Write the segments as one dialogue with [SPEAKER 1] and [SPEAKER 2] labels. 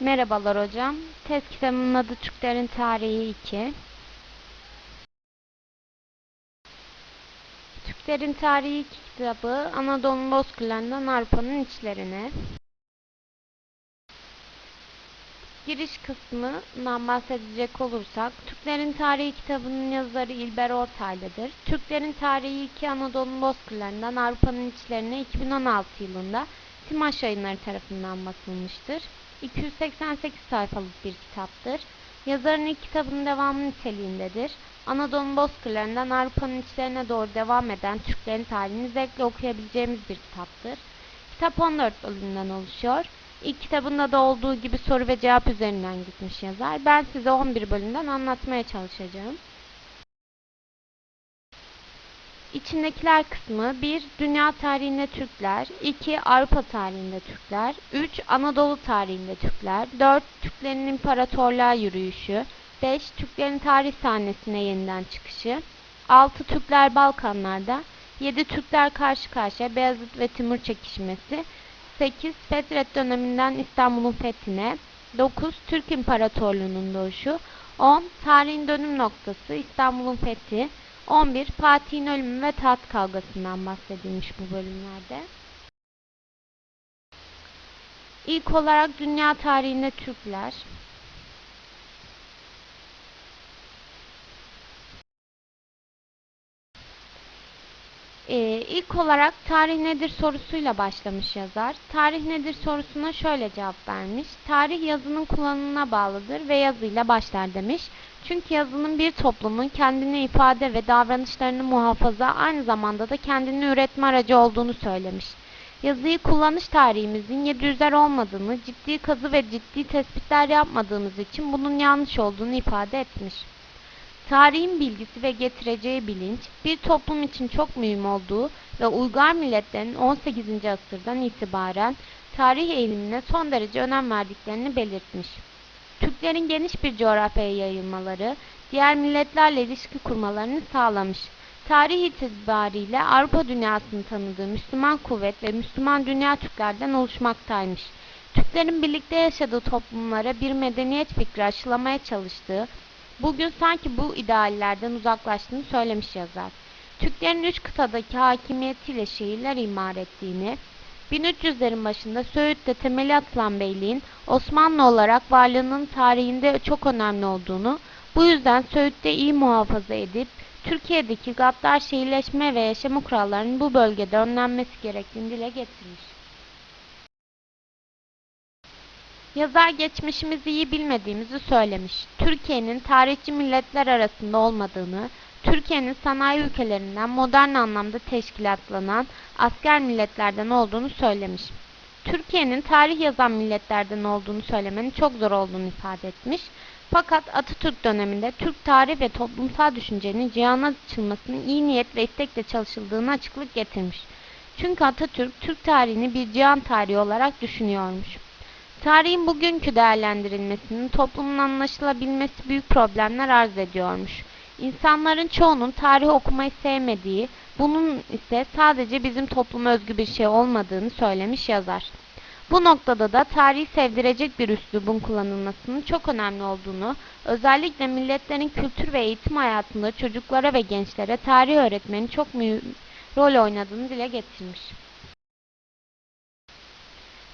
[SPEAKER 1] Merhabalar hocam. Test kitabımın adı Türklerin Tarihi 2. Türklerin Tarihi 2 kitabı Anadolu Bozkırlarından Avrupa'nın içlerine. Giriş kısmından bahsedecek olursak, Türklerin Tarihi kitabının yazarı İlber Ortaylı'dır. Türklerin Tarihi 2 Anadolu Bozkırlarından Avrupa'nın içlerine 2016 yılında Timaş yayınları tarafından basılmıştır. 288 sayfalık bir kitaptır. Yazarın ilk kitabının devamı niteliğindedir. Anadolu bozkırlarından Avrupa'nın içlerine doğru devam eden Türklerin tarihini zevkle okuyabileceğimiz bir kitaptır. Kitap 14 bölümden oluşuyor. İlk kitabında da olduğu gibi soru ve cevap üzerinden gitmiş yazar. Ben size 11 bölümden anlatmaya çalışacağım. İçindekiler kısmı 1. Dünya tarihinde Türkler 2. Avrupa tarihinde Türkler 3. Anadolu tarihinde Türkler 4. Türklerin imparatorluğa yürüyüşü 5. Türklerin tarih sahnesine yeniden çıkışı 6. Türkler Balkanlarda 7. Türkler karşı karşıya Beyazıt ve Timur çekişmesi 8. Fetret döneminden İstanbul'un fethine 9. Türk İmparatorluğu'nun doğuşu 10. Tarihin dönüm noktası İstanbul'un fethi 11. Fatih'in ölümü ve taht kavgasından bahsedilmiş bu bölümlerde. İlk olarak dünya tarihinde Türkler. Ee, ilk olarak tarih nedir sorusuyla başlamış yazar. Tarih nedir sorusuna şöyle cevap vermiş. Tarih yazının kullanımına bağlıdır ve yazıyla başlar demiş. Çünkü yazının bir toplumun kendini ifade ve davranışlarını muhafaza aynı zamanda da kendini üretme aracı olduğunu söylemiş. Yazıyı kullanış tarihimizin 700'ler olmadığını, ciddi kazı ve ciddi tespitler yapmadığımız için bunun yanlış olduğunu ifade etmiş. Tarihin bilgisi ve getireceği bilinç, bir toplum için çok mühim olduğu ve uygar milletlerin 18. asırdan itibaren tarih eğilimine son derece önem verdiklerini belirtmiş. Türklerin geniş bir coğrafyaya yayılmaları, diğer milletlerle ilişki kurmalarını sağlamış. Tarih itibariyle Avrupa dünyasını tanıdığı Müslüman kuvvet ve Müslüman dünya Türklerden oluşmaktaymış. Türklerin birlikte yaşadığı toplumlara bir medeniyet fikri aşılamaya çalıştığı, bugün sanki bu ideallerden uzaklaştığını söylemiş yazar. Türklerin üç kıtadaki hakimiyetiyle şehirler imar ettiğini, 1300'lerin başında Söğüt'te temeli atılan beyliğin Osmanlı olarak varlığının tarihinde çok önemli olduğunu, bu yüzden Söğüt'te iyi muhafaza edip Türkiye'deki gaddar şehirleşme ve yaşama kurallarının bu bölgede önlenmesi gerektiğini dile getirmiş. Yazar geçmişimizi iyi bilmediğimizi söylemiş. Türkiye'nin tarihçi milletler arasında olmadığını, Türkiye'nin sanayi ülkelerinden modern anlamda teşkilatlanan asker milletlerden olduğunu söylemiş. Türkiye'nin tarih yazan milletlerden olduğunu söylemenin çok zor olduğunu ifade etmiş. Fakat Atatürk döneminde Türk tarih ve toplumsal düşüncenin cihana açılmasının iyi niyet ve istekle çalışıldığını açıklık getirmiş. Çünkü Atatürk Türk tarihini bir cihan tarihi olarak düşünüyormuş. Tarihin bugünkü değerlendirilmesinin toplumun anlaşılabilmesi büyük problemler arz ediyormuş. İnsanların çoğunun tarih okumayı sevmediği, bunun ise sadece bizim topluma özgü bir şey olmadığını söylemiş yazar. Bu noktada da tarihi sevdirecek bir üslubun kullanılmasının çok önemli olduğunu, özellikle milletlerin kültür ve eğitim hayatında çocuklara ve gençlere tarih öğretmenin çok mühim rol oynadığını dile getirmiş.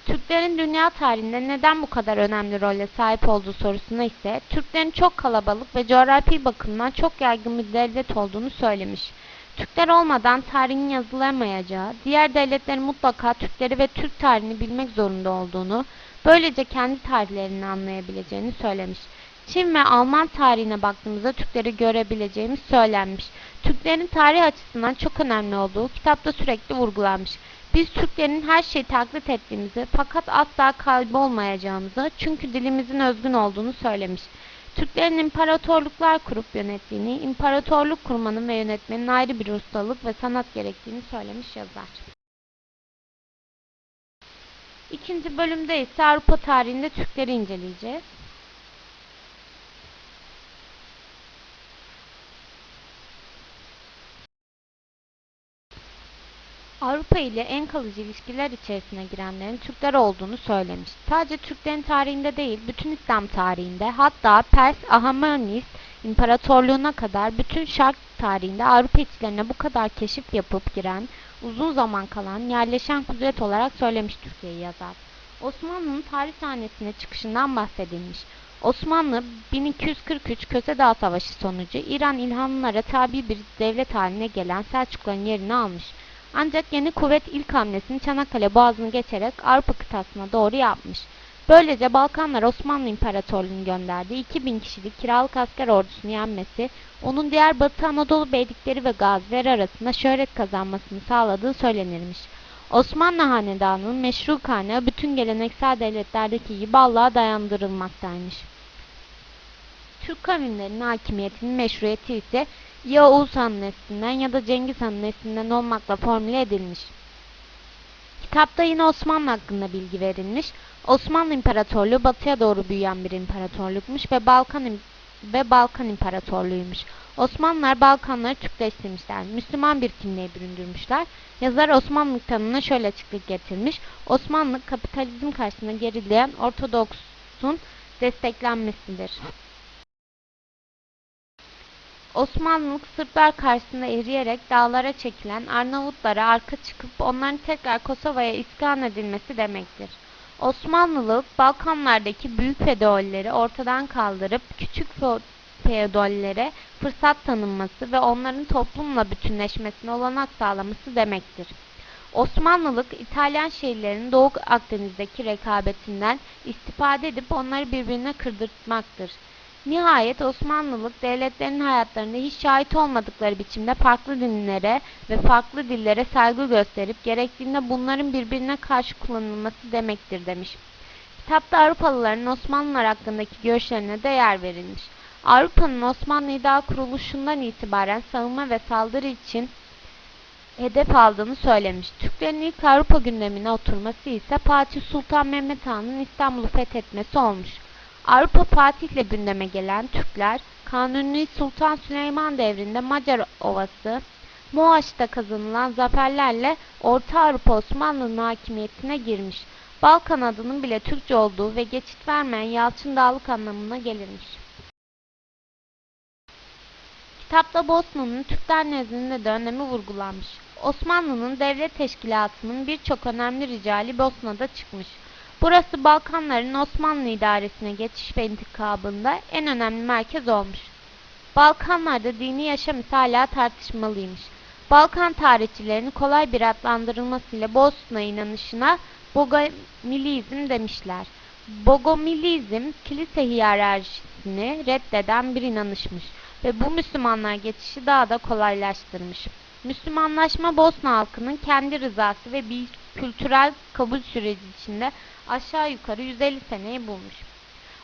[SPEAKER 1] Türklerin dünya tarihinde neden bu kadar önemli role sahip olduğu sorusuna ise Türklerin çok kalabalık ve coğrafi bakımdan çok yaygın bir devlet olduğunu söylemiş. Türkler olmadan tarihin yazılamayacağı, diğer devletlerin mutlaka Türkleri ve Türk tarihini bilmek zorunda olduğunu, böylece kendi tarihlerini anlayabileceğini söylemiş. Çin ve Alman tarihine baktığımızda Türkleri görebileceğimiz söylenmiş. Türklerin tarih açısından çok önemli olduğu kitapta sürekli vurgulanmış. Biz Türklerin her şeyi taklit ettiğimizi fakat asla kaybolmayacağımızı çünkü dilimizin özgün olduğunu söylemiş. Türklerin imparatorluklar kurup yönettiğini, imparatorluk kurmanın ve yönetmenin ayrı bir ustalık ve sanat gerektiğini söylemiş yazar. İkinci bölümde ise Avrupa tarihinde Türkleri inceleyeceğiz. Avrupa ile en kalıcı ilişkiler içerisine girenlerin Türkler olduğunu söylemiş. Sadece Türklerin tarihinde değil, bütün İslam tarihinde, hatta Pers Ahamonid İmparatorluğuna kadar bütün Şark tarihinde Avrupa içlerine bu kadar keşif yapıp giren, uzun zaman kalan, yerleşen kudret olarak söylemiş Türkiye'yi yazar. Osmanlı'nın tarih sahnesine çıkışından bahsedilmiş. Osmanlı 1243 Köse Dağ Savaşı sonucu İran İlhanlılara tabi bir devlet haline gelen Selçukluların yerini almış. Ancak yeni kuvvet ilk hamlesini Çanakkale boğazını geçerek Avrupa kıtasına doğru yapmış. Böylece Balkanlar Osmanlı İmparatorluğu'nun gönderdiği 2000 kişilik kiralık asker ordusunu yenmesi, onun diğer Batı Anadolu beylikleri ve gazileri arasında şöhret kazanmasını sağladığı söylenirmiş. Osmanlı Hanedanı'nın meşru kaynağı bütün geleneksel devletlerdeki gibi Allah'a dayandırılmaktaymış. Türk kavimlerinin hakimiyetinin meşruiyeti ise ya Oğuz neslinden ya da Cengiz Han neslinden olmakla formüle edilmiş. Kitapta yine Osmanlı hakkında bilgi verilmiş. Osmanlı İmparatorluğu batıya doğru büyüyen bir imparatorlukmuş ve Balkan ve Balkan İmparatorluğuymuş. Osmanlılar Balkanları Türkleştirmişler, Müslüman bir kimliğe büründürmüşler. Yazar Osmanlılık tanımına şöyle açıklık getirmiş. Osmanlı kapitalizm karşısında gerileyen Ortodoks'un desteklenmesidir. Osmanlılık Sırplar karşısında eriyerek dağlara çekilen Arnavutlara arka çıkıp onların tekrar Kosova'ya iskan edilmesi demektir. Osmanlılık Balkanlardaki büyük feodalleri ortadan kaldırıp küçük feodallere fırsat tanınması ve onların toplumla bütünleşmesine olanak sağlaması demektir. Osmanlılık İtalyan şehirlerinin Doğu Akdeniz'deki rekabetinden istifade edip onları birbirine kırdırtmaktır. Nihayet Osmanlılık devletlerin hayatlarında hiç şahit olmadıkları biçimde farklı dinlere ve farklı dillere saygı gösterip gerektiğinde bunların birbirine karşı kullanılması demektir demiş. Kitapta Avrupalıların Osmanlılar hakkındaki görüşlerine de yer verilmiş. Avrupa'nın Osmanlı iddia kuruluşundan itibaren savunma ve saldırı için hedef aldığını söylemiş. Türklerin ilk Avrupa gündemine oturması ise Fatih Sultan Mehmet Han'ın İstanbul'u fethetmesi olmuş. Avrupa Fatih'le gündeme gelen Türkler, Kanuni Sultan Süleyman devrinde Macar Ovası, Moaş'ta kazanılan zaferlerle Orta Avrupa Osmanlı'nın hakimiyetine girmiş. Balkan adının bile Türkçe olduğu ve geçit vermeyen Yalçın Dağlık anlamına gelirmiş. Kitapta Bosna'nın Türkler nezdinde de önemi vurgulanmış. Osmanlı'nın devlet teşkilatının birçok önemli ricali Bosna'da çıkmış. Burası Balkanların Osmanlı idaresine geçiş ve intikabında en önemli merkez olmuş. Balkanlarda dini yaşam ise hala tartışmalıymış. Balkan tarihçilerini kolay bir adlandırılmasıyla Bosna inanışına Bogomilizm demişler. Bogomilizm, kilise hiyerarşisini reddeden bir inanışmış ve bu Müslümanlar geçişi daha da kolaylaştırmış. Müslümanlaşma Bosna halkının kendi rızası ve bir kültürel kabul süreci içinde aşağı yukarı 150 seneyi bulmuş.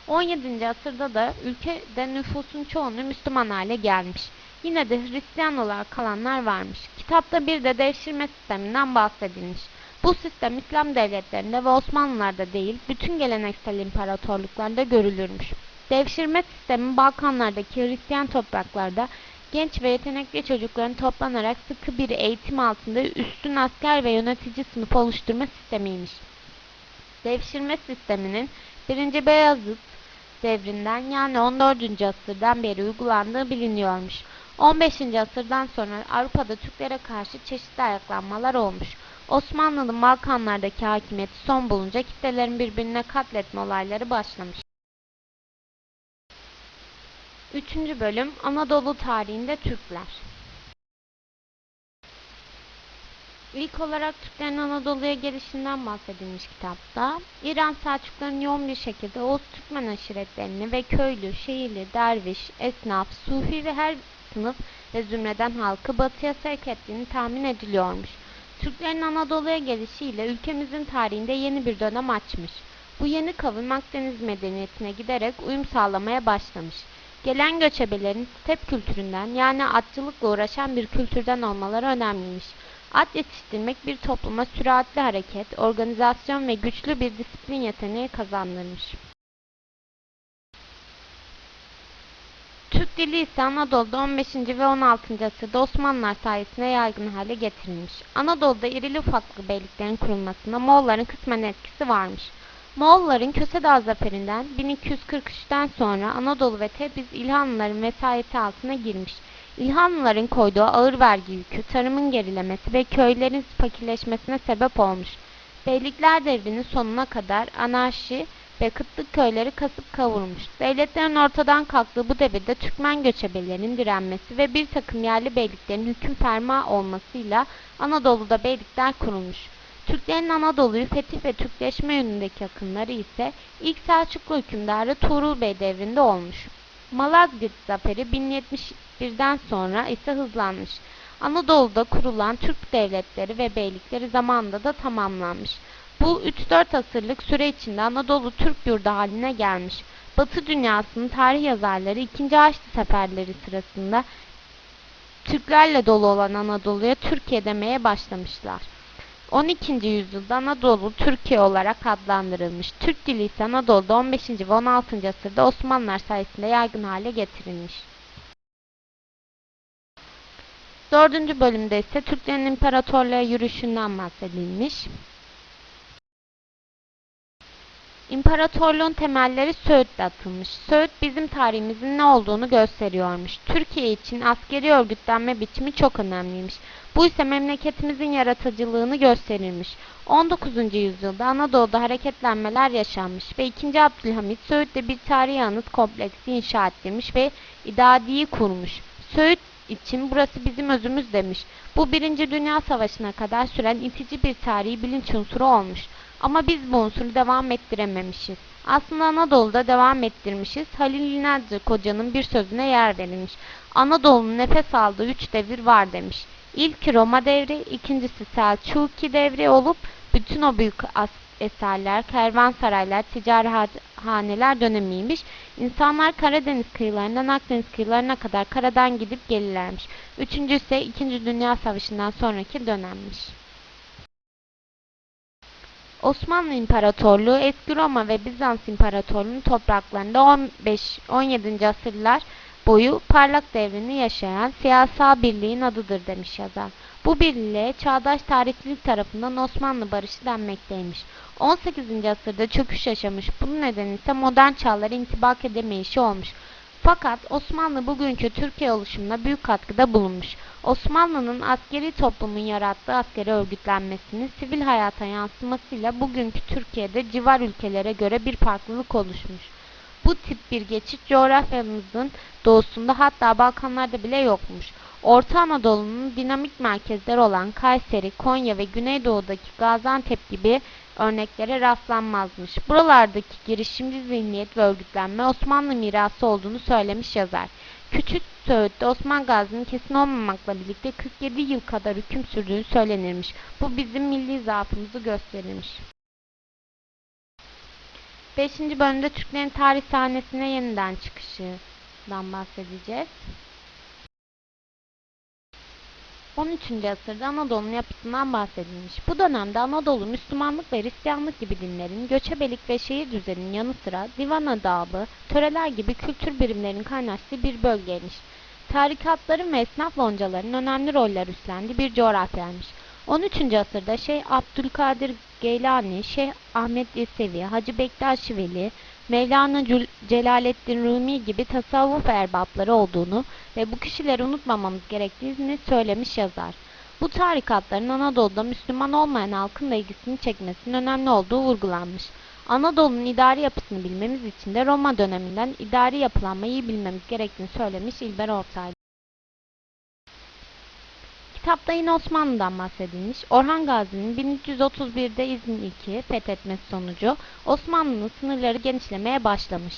[SPEAKER 1] 17. asırda da ülkede nüfusun çoğunu Müslüman hale gelmiş. Yine de Hristiyan olarak kalanlar varmış. Kitapta bir de devşirme sisteminden bahsedilmiş. Bu sistem İslam devletlerinde ve Osmanlılarda değil, bütün geleneksel imparatorluklarda görülürmüş. Devşirme sistemi Balkanlardaki Hristiyan topraklarda genç ve yetenekli çocukların toplanarak sıkı bir eğitim altında üstün asker ve yönetici sınıf oluşturma sistemiymiş devşirme sisteminin 1. Beyazıt devrinden yani 14. asırdan beri uygulandığı biliniyormuş. 15. asırdan sonra Avrupa'da Türklere karşı çeşitli ayaklanmalar olmuş. Osmanlı'nın Balkanlardaki hakimiyeti son bulunca kitlelerin birbirine katletme olayları başlamış. 3. Bölüm Anadolu Tarihinde Türkler İlk olarak Türklerin Anadolu'ya gelişinden bahsedilmiş kitapta. İran Selçukların yoğun bir şekilde Oğuz Türkmen aşiretlerini ve köylü, şehirli, derviş, esnaf, sufi ve her sınıf ve zümreden halkı batıya sevk ettiğini tahmin ediliyormuş. Türklerin Anadolu'ya gelişiyle ülkemizin tarihinde yeni bir dönem açmış. Bu yeni kavim Akdeniz medeniyetine giderek uyum sağlamaya başlamış. Gelen göçebelerin step kültüründen yani atçılıkla uğraşan bir kültürden olmaları önemliymiş. At yetiştirmek bir topluma süratli hareket, organizasyon ve güçlü bir disiplin yeteneği kazandırmış. Türk dili ise Anadolu'da 15. ve 16. asırda Osmanlılar sayesinde yaygın hale getirilmiş. Anadolu'da irili ufaklı beyliklerin kurulmasında Moğolların kısmen etkisi varmış. Moğolların Köse Dağı zaferinden 1243'ten sonra Anadolu ve Tebriz İlhanlıların vesayeti altına girmiş. İlhanlıların koyduğu ağır vergi yükü, tarımın gerilemesi ve köylerin fakirleşmesine sebep olmuş. Beylikler devrinin sonuna kadar anarşi ve kıtlık köyleri kasıp kavurmuş. Devletlerin ortadan kalktığı bu devirde Türkmen göçebelerin direnmesi ve bir takım yerli beyliklerin hüküm ferma olmasıyla Anadolu'da beylikler kurulmuş. Türklerin Anadolu'yu fetih ve Türkleşme yönündeki akımları ise ilk Selçuklu hükümdarı Tuğrul Bey devrinde olmuş. Malazgirt zaferi 1071'den sonra ise hızlanmış. Anadolu'da kurulan Türk devletleri ve beylikleri zamanında da tamamlanmış. Bu 3-4 asırlık süre içinde Anadolu Türk yurdu haline gelmiş. Batı dünyasının tarih yazarları 2. Haçlı seferleri sırasında Türklerle dolu olan Anadolu'ya Türkiye demeye başlamışlar. 12. yüzyılda Anadolu Türkiye olarak adlandırılmış. Türk dili ise Anadolu'da 15. ve 16. asırda Osmanlılar sayesinde yaygın hale getirilmiş. Dördüncü bölümde ise Türklerin imparatorluğa yürüyüşünden bahsedilmiş. İmparatorluğun temelleri Söğüt'te atılmış. Söğüt bizim tarihimizin ne olduğunu gösteriyormuş. Türkiye için askeri örgütlenme biçimi çok önemliymiş. Bu ise memleketimizin yaratıcılığını gösterirmiş. 19. yüzyılda Anadolu'da hareketlenmeler yaşanmış ve 2. Abdülhamit Söğüt'te bir tarihi anıt kompleksi inşa ettirmiş ve idadiyi kurmuş. Söğüt için burası bizim özümüz demiş. Bu Birinci Dünya Savaşı'na kadar süren itici bir tarihi bilinç unsuru olmuş. Ama biz bu unsuru devam ettirememişiz. Aslında Anadolu'da devam ettirmişiz. Halil İnalcı Koca'nın bir sözüne yer verilmiş. Anadolu'nun nefes aldığı üç devir var demiş. İlki Roma devri, ikincisi Selçuki devri olup bütün o büyük eserler, kervansaraylar, ticarihaneler dönemiymiş. İnsanlar Karadeniz kıyılarından Akdeniz kıyılarına kadar karadan gidip gelirlermiş. Üçüncüsü ise İkinci Dünya Savaşı'ndan sonraki dönemmiş. Osmanlı İmparatorluğu eski Roma ve Bizans İmparatorluğu'nun topraklarında 15-17. asırlar boyu parlak devrini yaşayan siyasal birliğin adıdır demiş yazar. Bu birliğe çağdaş tarihçilik tarafından Osmanlı barışı denmekteymiş. 18. asırda çöküş yaşamış. Bunun nedeni ise modern çağlara intibak edemeyişi olmuş. Fakat Osmanlı bugünkü Türkiye oluşumuna büyük katkıda bulunmuş. Osmanlı'nın askeri toplumun yarattığı askeri örgütlenmesinin sivil hayata yansımasıyla bugünkü Türkiye'de civar ülkelere göre bir farklılık oluşmuş. Bu tip bir geçiş coğrafyamızın doğusunda hatta Balkanlarda bile yokmuş. Orta Anadolu'nun dinamik merkezleri olan Kayseri, Konya ve Güneydoğu'daki Gaziantep gibi örneklere rastlanmazmış. Buralardaki girişimci zihniyet ve örgütlenme Osmanlı mirası olduğunu söylemiş yazar. Küçük Söğüt'te Osman Gazi'nin kesin olmamakla birlikte 47 yıl kadar hüküm sürdüğü söylenirmiş. Bu bizim milli zaafımızı gösterirmiş. 5. bölümde Türklerin tarih sahnesine yeniden çıkışından bahsedeceğiz. 13. asırda Anadolu'nun yapısından bahsedilmiş. Bu dönemde Anadolu Müslümanlık ve Hristiyanlık gibi dinlerin, göçebelik ve şehir düzeninin yanı sıra divan adabı, töreler gibi kültür birimlerinin kaynaştığı bir bölgeymiş. Tarikatların ve esnaf loncaların önemli roller üstlendiği bir coğrafyaymış. 13. asırda Şeyh Abdülkadir Geylani, Şeyh Ahmet Yesevi, Hacı Bektaş Veli, Mevlana Celaleddin Rumi gibi tasavvuf erbapları olduğunu ve bu kişileri unutmamamız gerektiğini söylemiş yazar. Bu tarikatların Anadolu'da Müslüman olmayan halkın da ilgisini çekmesinin önemli olduğu vurgulanmış. Anadolu'nun idari yapısını bilmemiz için de Roma döneminden idari yapılanmayı bilmemiz gerektiğini söylemiş İlber Ortaylı. Kitapta yine Osmanlı'dan bahsedilmiş. Orhan Gazi'nin 1331'de İznik'i fethetmesi sonucu Osmanlı'nın sınırları genişlemeye başlamış.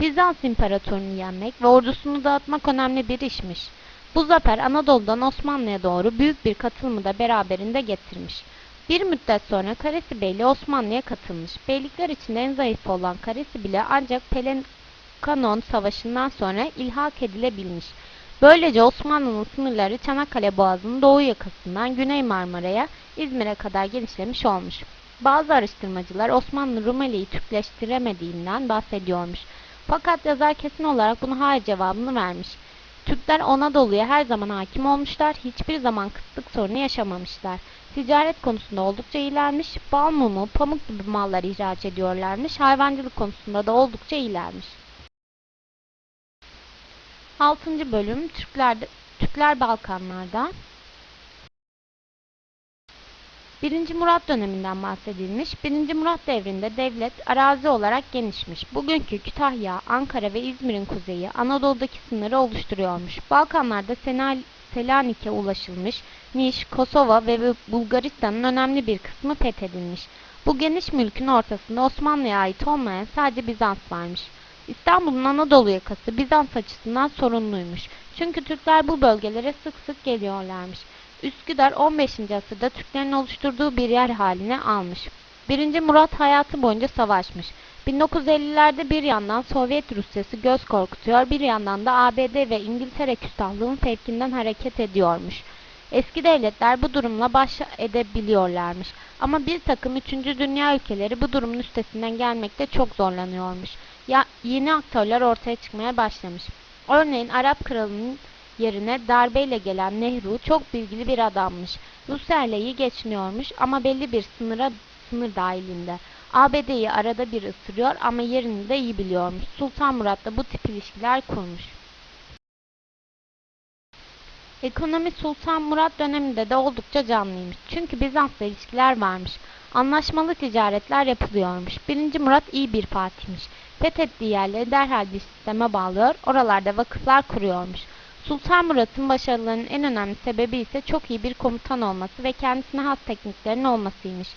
[SPEAKER 1] Bizans İmparatorunu yenmek ve ordusunu dağıtmak önemli bir işmiş. Bu zafer Anadolu'dan Osmanlı'ya doğru büyük bir katılımı da beraberinde getirmiş. Bir müddet sonra Karesi Beyliği Osmanlı'ya katılmış. Beylikler içinde en zayıf olan Karesi bile ancak Pelekanon Savaşı'ndan sonra ilhak edilebilmiş. Böylece Osmanlı'nın sınırları Çanakkale Boğazı'nın doğu yakasından Güney Marmara'ya, İzmir'e kadar genişlemiş olmuş. Bazı araştırmacılar Osmanlı Rumeli'yi Türkleştiremediğinden bahsediyormuş. Fakat yazar kesin olarak bunu hayır cevabını vermiş. Türkler Anadolu'ya her zaman hakim olmuşlar, hiçbir zaman kıtlık sorunu yaşamamışlar. Ticaret konusunda oldukça iyilermiş, bal mumu, pamuk gibi mallar ihraç ediyorlarmış, hayvancılık konusunda da oldukça iyilermiş. 6. bölüm Türkler, Türkler Balkanlarda 1. Murat döneminden bahsedilmiş. 1. Murat devrinde devlet arazi olarak genişmiş. Bugünkü Kütahya, Ankara ve İzmir'in kuzeyi Anadolu'daki sınırı oluşturuyormuş. Balkanlarda Senal Selanik'e ulaşılmış. Niş, Kosova ve Bulgaristan'ın önemli bir kısmı fethedilmiş. Bu geniş mülkün ortasında Osmanlı'ya ait olmayan sadece Bizans varmış. İstanbul'un Anadolu yakası Bizans açısından sorunluymuş. Çünkü Türkler bu bölgelere sık sık geliyorlarmış. Üsküdar 15. asırda Türklerin oluşturduğu bir yer haline almış. 1. Murat hayatı boyunca savaşmış. 1950'lerde bir yandan Sovyet Rusyası göz korkutuyor, bir yandan da ABD ve İngiltere küstahlığın fevkinden hareket ediyormuş. Eski devletler bu durumla baş edebiliyorlarmış. Ama bir takım 3. dünya ülkeleri bu durumun üstesinden gelmekte çok zorlanıyormuş. Yeni aktörler ortaya çıkmaya başlamış. Örneğin Arap kralının yerine darbeyle gelen Nehru çok bilgili bir adammış. Rusya ile iyi geçiniyormuş ama belli bir sınıra sınır dahilinde. ABD'yi arada bir ısırıyor ama yerini de iyi biliyormuş. Sultan Murat da bu tip ilişkiler kurmuş. Ekonomi Sultan Murat döneminde de oldukça canlıymış. Çünkü Bizans'la ilişkiler varmış. Anlaşmalı ticaretler yapılıyormuş. 1. Murat iyi bir fatihmiş. Fethettiği yerleri derhal bir sisteme bağlıyor, oralarda vakıflar kuruyormuş. Sultan Murat'ın başarılarının en önemli sebebi ise çok iyi bir komutan olması ve kendisine has tekniklerin olmasıymış.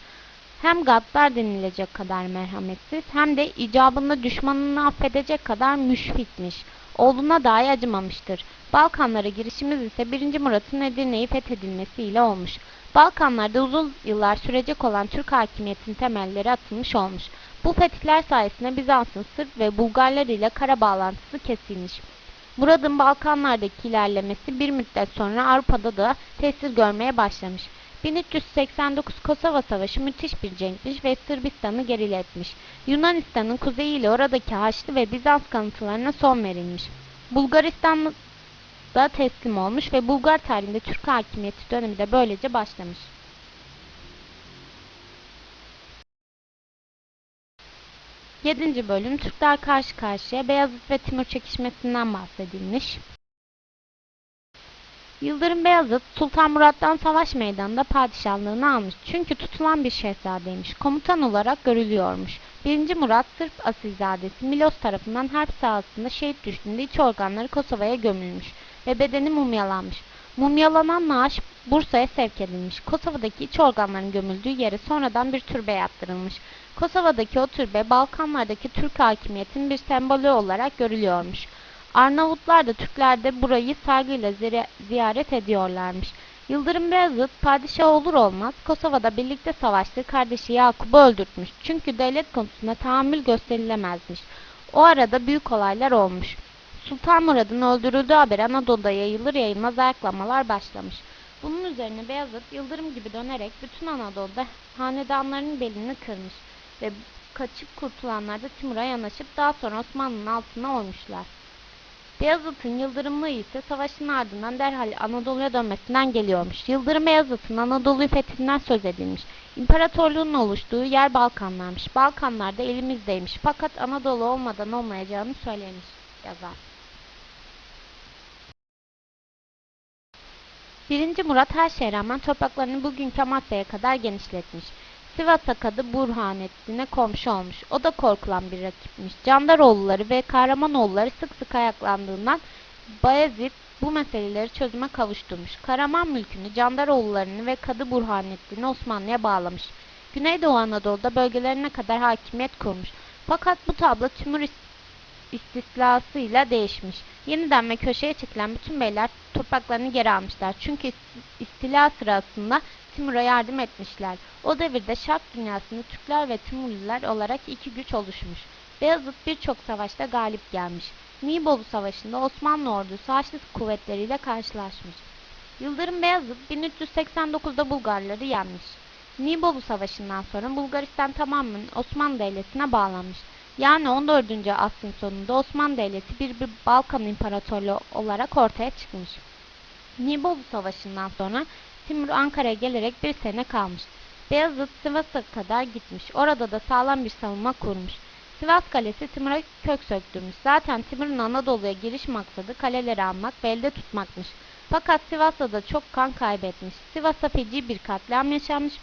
[SPEAKER 1] Hem gaddar denilecek kadar merhametsiz hem de icabında düşmanını affedecek kadar müşfikmiş. Oğluna dahi acımamıştır. Balkanlara girişimiz ise 1. Murat'ın Edirne'yi fethedilmesiyle olmuş. Balkanlarda uzun yıllar sürecek olan Türk hakimiyetinin temelleri atılmış olmuş. Bu fetihler sayesinde Bizans'ın Sırp ve Bulgarlar ile kara bağlantısı kesilmiş. Murad'ın Balkanlardaki ilerlemesi bir müddet sonra Avrupa'da da tesir görmeye başlamış. 1389 Kosova Savaşı müthiş bir cenkmiş ve Sırbistan'ı geriletmiş. Yunanistan'ın kuzeyi ile oradaki Haçlı ve Bizans kanıtlarına son verilmiş. Bulgaristan da teslim olmuş ve Bulgar tarihinde Türk hakimiyeti dönemi de böylece başlamış. Yedinci bölüm Türkler karşı karşıya Beyazıt ve Timur çekişmesinden bahsedilmiş. Yıldırım Beyazıt, Sultan Murat'tan savaş meydanında padişahlığını almış. Çünkü tutulan bir şehzadeymiş. Komutan olarak görülüyormuş. 1. Murat, Sırp asilzadesi Milos tarafından harp sahasında şehit düştüğünde iç organları Kosova'ya gömülmüş ve bedeni mumyalanmış. Mumyalanan naaş Bursa'ya sevk edilmiş. Kosova'daki iç organların gömüldüğü yere sonradan bir türbe yaptırılmış. Kosova'daki o türbe Balkanlardaki Türk hakimiyetinin bir sembolü olarak görülüyormuş. Arnavutlar da Türkler de burayı saygıyla ziyaret ediyorlarmış. Yıldırım Beyazıt padişah olur olmaz Kosova'da birlikte savaştığı kardeşi Yakup'u öldürtmüş. Çünkü devlet konusunda tahammül gösterilemezmiş. O arada büyük olaylar olmuş. Sultan Murad'ın öldürüldüğü haber Anadolu'da yayılır yayılmaz ayaklamalar başlamış. Bunun üzerine Beyazıt yıldırım gibi dönerek bütün Anadolu'da hanedanlarının belini kırmış ve kaçıp kurtulanlar da Timur'a yanaşıp daha sonra Osmanlı'nın altına oymuşlar. Beyazıt'ın Yıldırımlığı ise savaşın ardından derhal Anadolu'ya dönmesinden geliyormuş. Yıldırım Beyazıt'ın Anadolu'yu fethinden söz edilmiş. İmparatorluğun oluştuğu yer Balkanlarmış. Balkanlar da elimizdeymiş. Fakat Anadolu olmadan olmayacağını söylemiş yazar. 1. Murat her şeye rağmen topraklarını bugünkü Amasya'ya kadar genişletmiş. Sivas'a kadı Burhanettin'e komşu olmuş. O da korkulan bir rakipmiş. Candaroğulları ve Kahramanoğulları sık sık ayaklandığından Bayezid bu meseleleri çözüme kavuşturmuş. Karaman mülkünü, Candaroğullarını ve Kadı Burhanettin'i Osmanlı'ya bağlamış. Güneydoğu Anadolu'da bölgelerine kadar hakimiyet kurmuş. Fakat bu tablo Timur istislasıyla değişmiş. Yeniden ve köşeye çekilen bütün beyler topraklarını geri almışlar. Çünkü istila sırasında Timur'a yardım etmişler. O devirde Şark dünyasında Türkler ve Timurlular olarak iki güç oluşmuş. Beyazıt birçok savaşta galip gelmiş. Nibolu Savaşı'nda Osmanlı ordusu Haçlı kuvvetleriyle karşılaşmış. Yıldırım Beyazıt 1389'da Bulgarları yenmiş. Nibolu Savaşı'ndan sonra Bulgaristan tamamen Osmanlı devletine bağlanmış. Yani 14. asrın sonunda Osmanlı Devleti bir, bir Balkan İmparatorluğu olarak ortaya çıkmış. Nibolu Savaşı'ndan sonra Timur Ankara'ya gelerek bir sene kalmış. Beyazıt Sivas'a kadar gitmiş. Orada da sağlam bir savunma kurmuş. Sivas Kalesi Timur'a kök söktürmüş. Zaten Timur'un Anadolu'ya giriş maksadı kaleleri almak ve elde tutmakmış. Fakat Sivas'ta da çok kan kaybetmiş. Sivas'ta feci bir katliam yaşanmış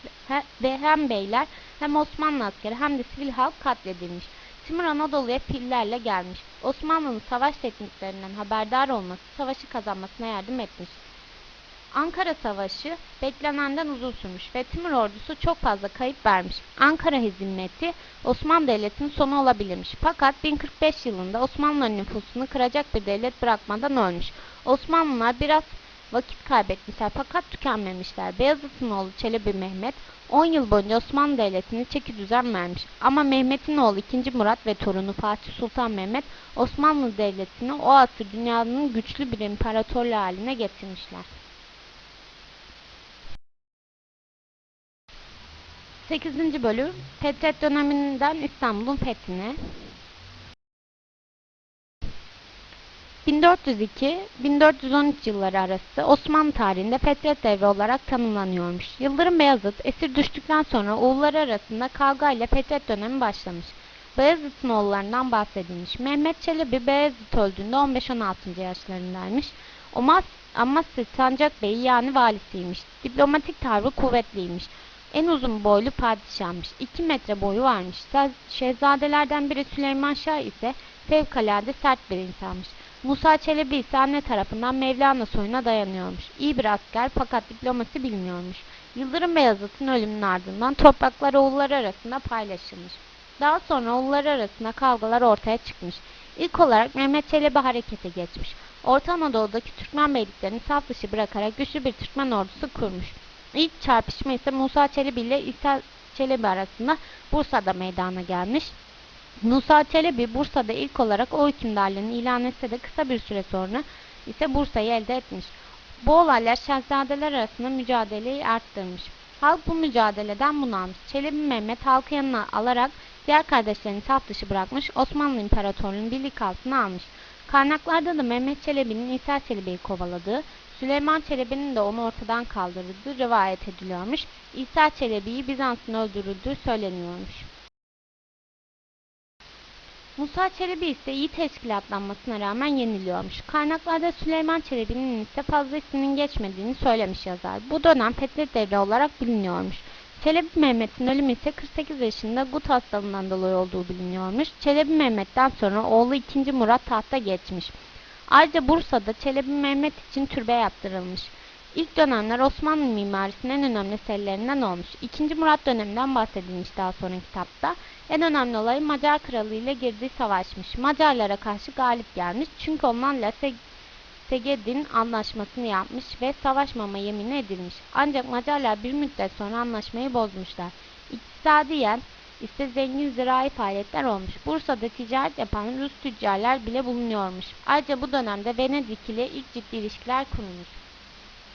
[SPEAKER 1] ve hem beyler hem Osmanlı askeri hem de sivil halk katledilmiş. Timur Anadolu'ya fillerle gelmiş. Osmanlı'nın savaş tekniklerinden haberdar olması savaşı kazanmasına yardım etmiş. Ankara Savaşı beklenenden uzun sürmüş ve Timur ordusu çok fazla kayıp vermiş. Ankara hizmeti Osmanlı Devleti'nin sonu olabilirmiş. Fakat 1045 yılında Osmanlıların nüfusunu kıracak bir devlet bırakmadan ölmüş. Osmanlılar biraz vakit kaybetmişler fakat tükenmemişler. Beyazıt'ın oğlu Çelebi Mehmet 10 yıl boyunca Osmanlı Devleti'ni çeki düzen vermiş. Ama Mehmet'in oğlu 2. Murat ve torunu Fatih Sultan Mehmet Osmanlı Devleti'ni o asır dünyanın güçlü bir imparatorluğu haline getirmişler. 8. bölüm Fetret döneminden İstanbul'un fethine 1402-1413 yılları arası Osmanlı tarihinde Fetret devri olarak tanımlanıyormuş. Yıldırım Beyazıt esir düştükten sonra oğulları arasında kavga ile Fetret dönemi başlamış. Beyazıt'ın oğullarından bahsedilmiş. Mehmet Çelebi Beyazıt öldüğünde 15-16 yaşlarındaymış. Omas, Amasya Sancak Bey yani valisiymiş. Diplomatik tavrı kuvvetliymiş. En uzun boylu padişahmış. 2 metre boyu varmış. Şehzadelerden biri Süleyman Şah ise fevkalade sert bir insanmış. Musa Çelebi ise anne tarafından Mevlana soyuna dayanıyormuş. İyi bir asker fakat diplomasi bilmiyormuş. Yıldırım Beyazıt'ın ölümünün ardından topraklar oğulları arasında paylaşılmış. Daha sonra oğulları arasında kavgalar ortaya çıkmış. İlk olarak Mehmet Çelebi harekete geçmiş. Orta Anadolu'daki Türkmen beyliklerini saf dışı bırakarak güçlü bir Türkmen ordusu kurmuş. İlk çarpışma ise Musa Çelebi ile İsa Çelebi arasında Bursa'da meydana gelmiş. Musa Çelebi Bursa'da ilk olarak o hükümdarlığını ilan etse de kısa bir süre sonra ise Bursa'yı elde etmiş. Bu olaylar şehzadeler arasında mücadeleyi arttırmış. Halk bu mücadeleden bunalmış. Çelebi Mehmet halkı yanına alarak diğer kardeşlerini saf dışı bırakmış, Osmanlı İmparatorluğu'nun birlik altına almış. Kaynaklarda da Mehmet Çelebi'nin İsa Çelebi'yi kovaladığı, Süleyman Çelebi'nin de onu ortadan kaldırdığı rivayet ediliyormuş. İsa Çelebi'yi Bizans'ın öldürüldüğü söyleniyormuş. Musa Çelebi ise iyi teşkilatlanmasına rağmen yeniliyormuş. Kaynaklarda Süleyman Çelebi'nin ise fazla isminin geçmediğini söylemiş yazar. Bu dönem Fetret devri olarak biliniyormuş. Çelebi Mehmet'in ölümü ise 48 yaşında gut hastalığından dolayı olduğu biliniyormuş. Çelebi Mehmet'ten sonra oğlu 2. Murat tahta geçmiş. Ayrıca Bursa'da Çelebi Mehmet için türbe yaptırılmış. İlk dönemler Osmanlı mimarisinin en önemli eserlerinden olmuş. İkinci Murat döneminden bahsedilmiş daha sonra kitapta. En önemli olay Macar kralı ile girdiği savaşmış. Macarlara karşı galip gelmiş çünkü onlarla Seg Segedin anlaşmasını yapmış ve savaşmama yemini edilmiş. Ancak Macarlar bir müddet sonra anlaşmayı bozmuşlar. İktisadiyen ise zengin zirai faaliyetler olmuş. Bursa'da ticaret yapan Rus tüccarlar bile bulunuyormuş. Ayrıca bu dönemde Venedik ile ilk ciddi ilişkiler kurulmuş.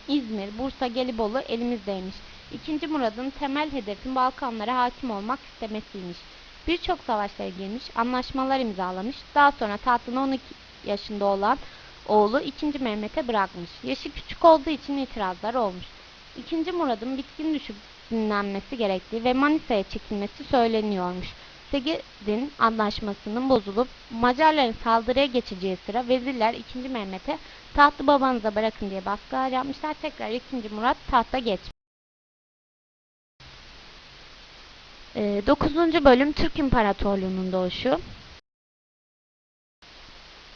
[SPEAKER 1] İzmir, Bursa, Gelibolu elimizdeymiş. İkinci Murad'ın temel hedefin Balkanlara hakim olmak istemesiymiş. Birçok savaşlara girmiş, anlaşmalar imzalamış. Daha sonra tahtını 12 yaşında olan oğlu 2. Mehmet'e bırakmış. Yaşı küçük olduğu için itirazlar olmuş. İkinci Murad'ın bitkin düşüp dinlenmesi gerektiği ve Manisa'ya çekilmesi söyleniyormuş. Segedin anlaşmasının bozulup Macarların saldırıya geçeceği sıra vezirler 2. Mehmet'e tahtı babanıza bırakın diye baskılar yapmışlar. Tekrar 2. Murat tahta geçmiş. 9. bölüm Türk İmparatorluğu'nun doğuşu.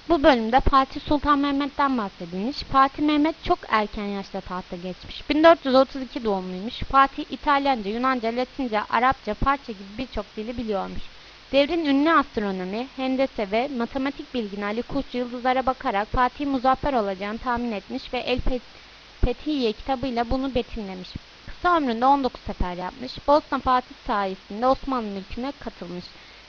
[SPEAKER 1] Bu bölümde Fatih Sultan Mehmet'ten bahsedilmiş. Fatih Mehmet çok erken yaşta tahta geçmiş. 1432 doğumluymuş. Fatih İtalyanca, Yunanca, Latince, Arapça, Parça gibi birçok dili biliyormuş. Devrin ünlü astronomi, hendese ve matematik bilgini Ali Kuş yıldızlara bakarak Fatih muzaffer olacağını tahmin etmiş ve El Fethiye kitabıyla bunu betimlemiş. Kısa ömründe 19 sefer yapmış. Bosna Fatih sayesinde Osmanlı mülküne katılmış.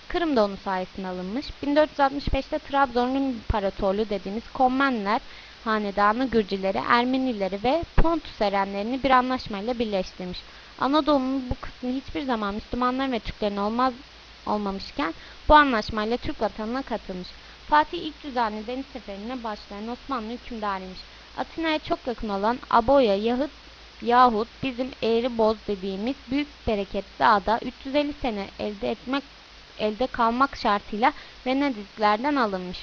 [SPEAKER 1] Kırım da onun sayesinde alınmış. 1465'te Trabzon'un İmparatorluğu dediğimiz Kommenler hanedanı Gürcüleri, Ermenileri ve Pontus Erenlerini bir anlaşmayla birleştirmiş. Anadolu'nun bu kısmı hiçbir zaman Müslümanların ve Türklerin olmaz olmamışken bu anlaşmayla Türk vatanına katılmış. Fatih ilk düzenli deniz seferine başlayan Osmanlı hükümdarıymış. Atina'ya çok yakın olan Aboya yahut yahut bizim Eğri Boz dediğimiz büyük bereketli ada 350 sene elde etmek elde kalmak şartıyla Venediklerden alınmış.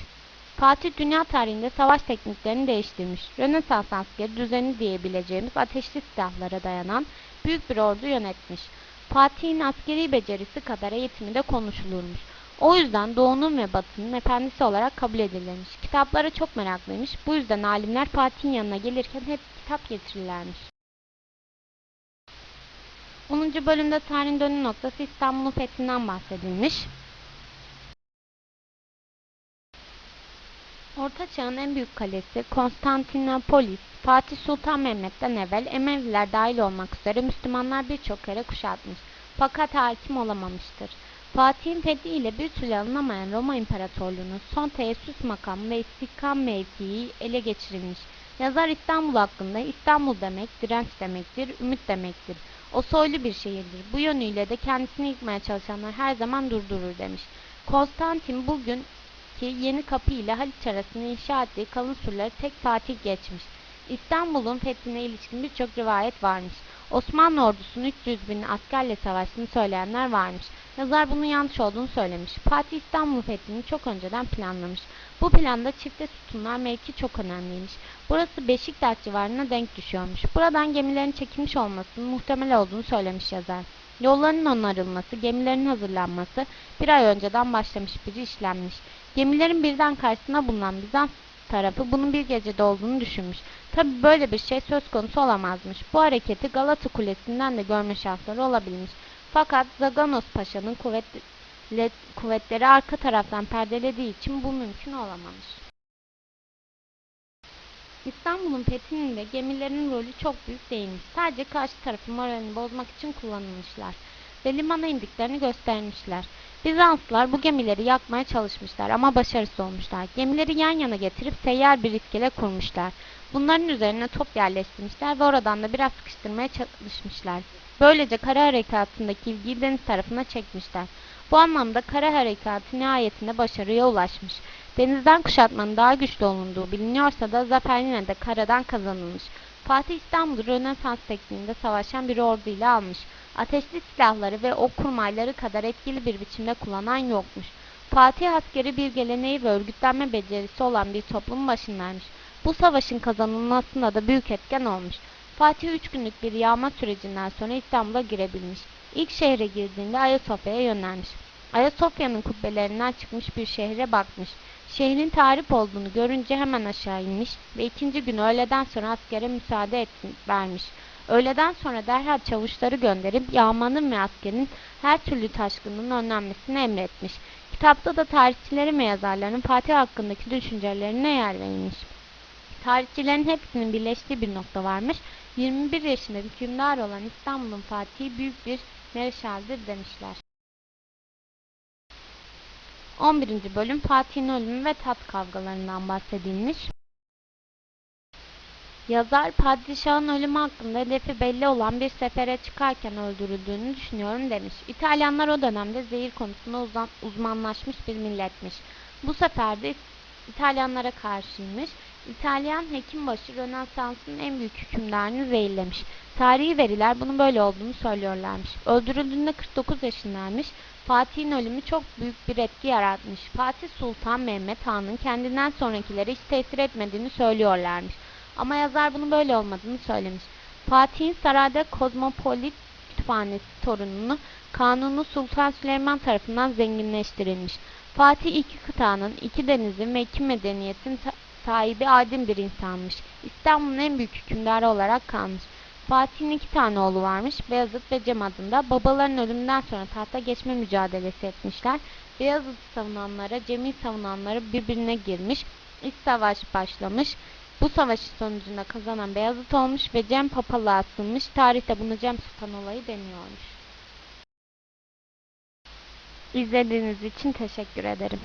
[SPEAKER 1] Fatih dünya tarihinde savaş tekniklerini değiştirmiş. Rönesans askeri düzeni diyebileceğimiz ateşli silahlara dayanan büyük bir ordu yönetmiş. Fatih'in askeri becerisi kadar eğitimi de konuşulurmuş. O yüzden doğunun ve batının efendisi olarak kabul edilirmiş. Kitaplara çok meraklıymış. Bu yüzden alimler Fatih'in yanına gelirken hep kitap getirirlermiş. 10. bölümde tarihin dönüm noktası İstanbul'un fethinden bahsedilmiş. Orta Çağ'ın en büyük kalesi Konstantinopolis, Fatih Sultan Mehmet'ten evvel Emeviler dahil olmak üzere Müslümanlar birçok kere kuşatmış. Fakat hakim olamamıştır. Fatih'in fethiyle bir türlü alınamayan Roma İmparatorluğu'nun son teessüs makamı ve istihkam mevkii ele geçirilmiş. Yazar İstanbul hakkında İstanbul demek direnç demektir, ümit demektir. O soylu bir şehirdir. Bu yönüyle de kendisini yıkmaya çalışanlar her zaman durdurur demiş. Konstantin bugün ki yeni kapı ile Haliç arasında inşa ettiği kalın surları tek Fatih geçmiş. İstanbul'un fethine ilişkin birçok rivayet varmış. Osmanlı ordusunun 300 bin askerle savaştığını söyleyenler varmış. Yazar bunun yanlış olduğunu söylemiş. Fatih İstanbul fethini çok önceden planlamış. Bu planda çifte sütunlar mevki çok önemliymiş. Burası Beşiktaş civarına denk düşüyormuş. Buradan gemilerin çekilmiş olmasının muhtemel olduğunu söylemiş yazar. Yolların onarılması, gemilerin hazırlanması bir ay önceden başlamış bir işlenmiş. Gemilerin birden karşısına bulunan Bizans tarafı bunun bir gecede olduğunu düşünmüş. Tabi böyle bir şey söz konusu olamazmış. Bu hareketi Galata Kulesi'nden de görme şansları olabilmiş. Fakat Zaganos Paşa'nın kuvvetli, kuvvetleri arka taraftan perdelediği için bu mümkün olamamış. İstanbul'un fethinin gemilerin rolü çok büyük değilmiş. Sadece karşı tarafın moralini bozmak için kullanılmışlar ve limana indiklerini göstermişler. Bizanslılar bu gemileri yakmaya çalışmışlar ama başarısız olmuşlar. Gemileri yan yana getirip seyyar bir iskele kurmuşlar. Bunların üzerine top yerleştirmişler ve oradan da biraz sıkıştırmaya çalışmışlar. Böylece kara harekatındaki ilgiyi deniz tarafına çekmişler. Bu anlamda kara harekatı nihayetinde başarıya ulaşmış. Denizden kuşatmanın daha güçlü olunduğu biliniyorsa da zafer yine de karadan kazanılmış. Fatih İstanbul'u Rönesans tekniğinde savaşan bir orduyla almış. Ateşli silahları ve ok kurmayları kadar etkili bir biçimde kullanan yokmuş. Fatih askeri bir geleneği ve örgütlenme becerisi olan bir toplumun başındaymış. Bu savaşın kazanılmasında da büyük etken olmuş. Fatih 3 günlük bir yağma sürecinden sonra İstanbul'a girebilmiş. İlk şehre girdiğinde Ayasofya'ya yönelmiş. Ayasofya'nın kubbelerinden çıkmış bir şehre bakmış. Şehrin tarif olduğunu görünce hemen aşağı inmiş ve ikinci gün öğleden sonra askere müsaade etmiş, vermiş. Öğleden sonra derhal çavuşları gönderip yağmanın ve askerin her türlü taşkının önlenmesini emretmiş. Kitapta da tarihçilerin ve yazarların Fatih hakkındaki düşüncelerine yer verilmiş. Tarihçilerin hepsinin birleştiği bir nokta varmış. 21 yaşında hükümdar olan İstanbul'un Fatih'i büyük bir mereşaldir demişler. 11. bölüm Fatih'in ölümü ve tat kavgalarından bahsedilmiş. Yazar, padişahın ölümü hakkında hedefi belli olan bir sefere çıkarken öldürüldüğünü düşünüyorum demiş. İtalyanlar o dönemde zehir konusunda uzmanlaşmış bir milletmiş. Bu seferde İtalyanlara karşıymış. İtalyan hekimbaşı Rönesans'ın en büyük hükümdarını zehirlemiş. Tarihi veriler bunun böyle olduğunu söylüyorlarmış. Öldürüldüğünde 49 yaşındaymış. Fatih'in ölümü çok büyük bir etki yaratmış. Fatih Sultan Mehmet Han'ın kendinden sonrakilere hiç tesir etmediğini söylüyorlarmış. Ama yazar bunun böyle olmadığını söylemiş. Fatih'in sarayda kozmopolit kütüphanesi torununu Kanuni Sultan Süleyman tarafından zenginleştirilmiş. Fatih iki kıtanın, iki denizin ve iki medeniyetin sahibi aydın bir insanmış. İstanbul'un en büyük hükümdarı olarak kalmış. Fatih'in iki tane oğlu varmış. Beyazıt ve Cem adında. Babaların ölümünden sonra tahta geçme mücadelesi etmişler. Beyazıt savunanlara, Cem'i savunanlara birbirine girmiş. İç savaş başlamış. Bu savaşı sonucunda kazanan Beyazıt olmuş ve Cem papalığa asılmış. Tarihte bunu Cem Sultan olayı deniyormuş. İzlediğiniz için teşekkür ederim.